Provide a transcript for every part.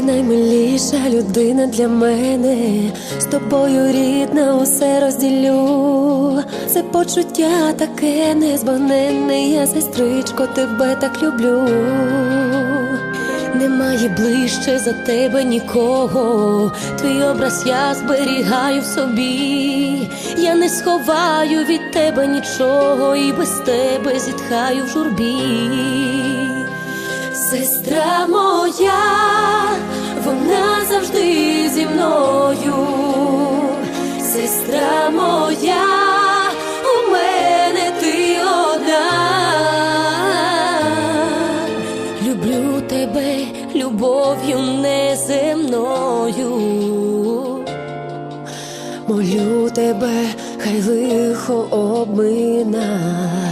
найдорожча людина для мене, з тобою рідна, усе розділю. Це почуття таке незбагненне, я сестричко, тебе так люблю. Немає ближче за тебе нікого, твій образ я зберігаю в собі, я не сховаю від тебе нічого, і без тебе зітхаю в журбі. Сестра моя, вона завжди зі мною, сестра моя, у мене ти одна. Люблю тебе любов'ю неземною. Молю тебе, хай лихо обмина.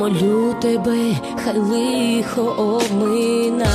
Молю тебе, хай лихо обмина.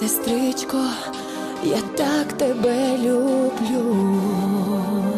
Сестричко, я так тебе люблю.